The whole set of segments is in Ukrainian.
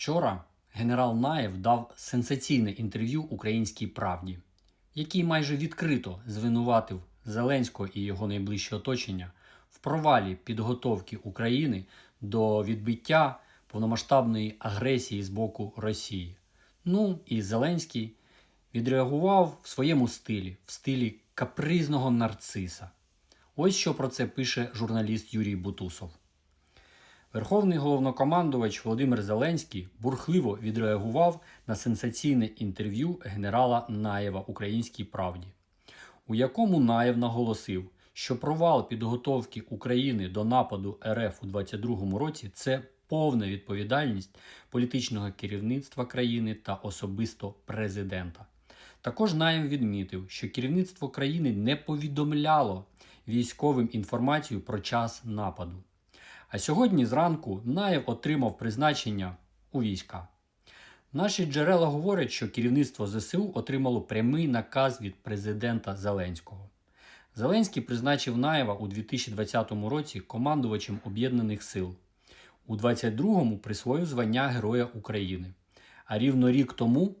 Вчора генерал Наєв дав сенсаційне інтерв'ю Українській правді, який майже відкрито звинуватив Зеленського і його найближче оточення в провалі підготовки України до відбиття повномасштабної агресії з боку Росії. Ну і Зеленський відреагував в своєму стилі, в стилі капризного нарциса. Ось що про це пише журналіст Юрій Бутусов. Верховний головнокомандувач Володимир Зеленський бурхливо відреагував на сенсаційне інтерв'ю генерала Наєва Українській правді, у якому Наєв наголосив, що провал підготовки України до нападу РФ у 2022 році це повна відповідальність політичного керівництва країни та особисто президента. Також Наєв відмітив, що керівництво країни не повідомляло військовим інформацію про час нападу. А сьогодні зранку Наєв отримав призначення у війська. Наші джерела говорять, що керівництво ЗСУ отримало прямий наказ від президента Зеленського. Зеленський призначив Наєва у 2020 році командувачем Об'єднаних сил. У 22-му присвоїв звання Героя України. А рівно рік тому,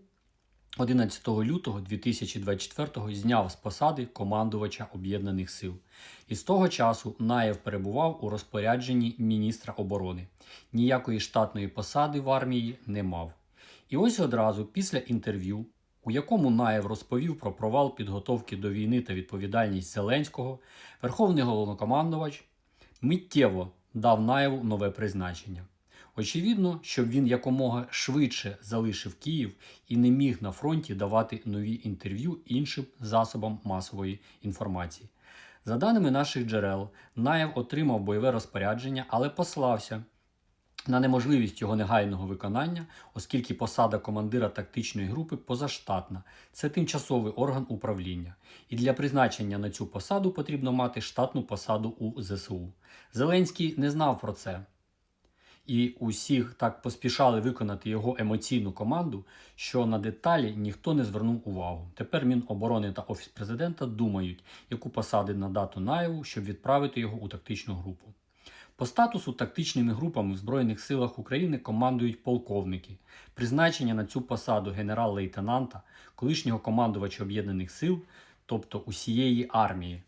11 лютого 2024 зняв з посади командувача Об'єднаних сил. І з того часу Наєв перебував у розпорядженні міністра оборони. Ніякої штатної посади в армії не мав. І ось одразу після інтерв'ю, у якому Наєв розповів про провал підготовки до війни та відповідальність Зеленського, верховний головнокомандувач миттєво дав Наєву нове призначення. Очевидно, щоб він якомога швидше залишив Київ і не міг на фронті давати нові інтерв'ю іншим засобам масової інформації. За даними наших джерел, Наєв отримав бойове розпорядження, але послався на неможливість його негайного виконання, оскільки посада командира тактичної групи позаштатна. Це тимчасовий орган управління. І для призначення на цю посаду потрібно мати штатну посаду у ЗСУ. Зеленський не знав про це. І усіх так поспішали виконати його емоційну команду, що на деталі ніхто не звернув увагу. Тепер Міноборони та Офіс президента думають, яку посади надати Наєву, щоб відправити його у тактичну групу. По статусу тактичними групами в Збройних силах України командують полковники. Призначення на цю посаду генерал-лейтенанта, колишнього командувача Об'єднаних сил, тобто усієї армії,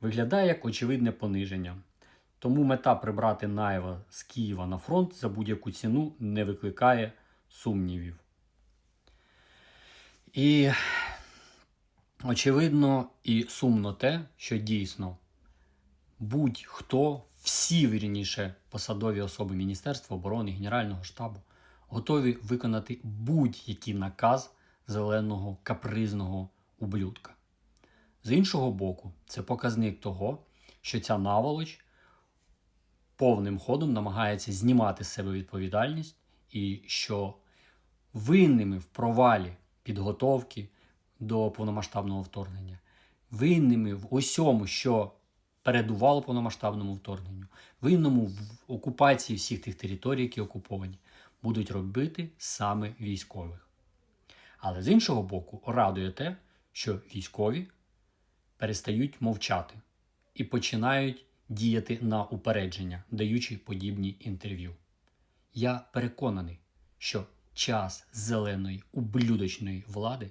виглядає як очевидне пониження. Тому мета прибрати Наєва з Києва на фронт за будь-яку ціну не викликає сумнівів. І очевидно і сумно те, що дійсно будь-хто, всі вірніше посадові особи Міністерства оборони, Генерального штабу готові виконати будь-який наказ зеленого капризного ублюдка. З іншого боку, це показник того, що ця наволоч повним ходом намагається знімати з себе відповідальність, і що винними в провалі підготовки до повномасштабного вторгнення, винними в усьому, що передувало повномасштабному вторгненню, винному в окупації всіх тих територій, які окуповані, будуть робити саме військових. Але з іншого боку, радує те, що військові перестають мовчати і починають діяти на упередження, даючи подібні інтерв'ю. Я переконаний, що час зеленої ублюдочної влади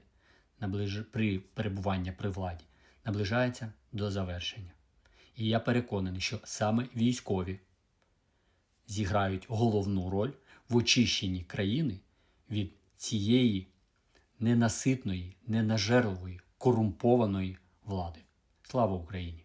наближ... при перебуванні при владі наближається до завершення. І я переконаний, що саме військові зіграють головну роль в очищенні країни від цієї ненаситної, ненажерливої, корумпованої влади. Слава Україні!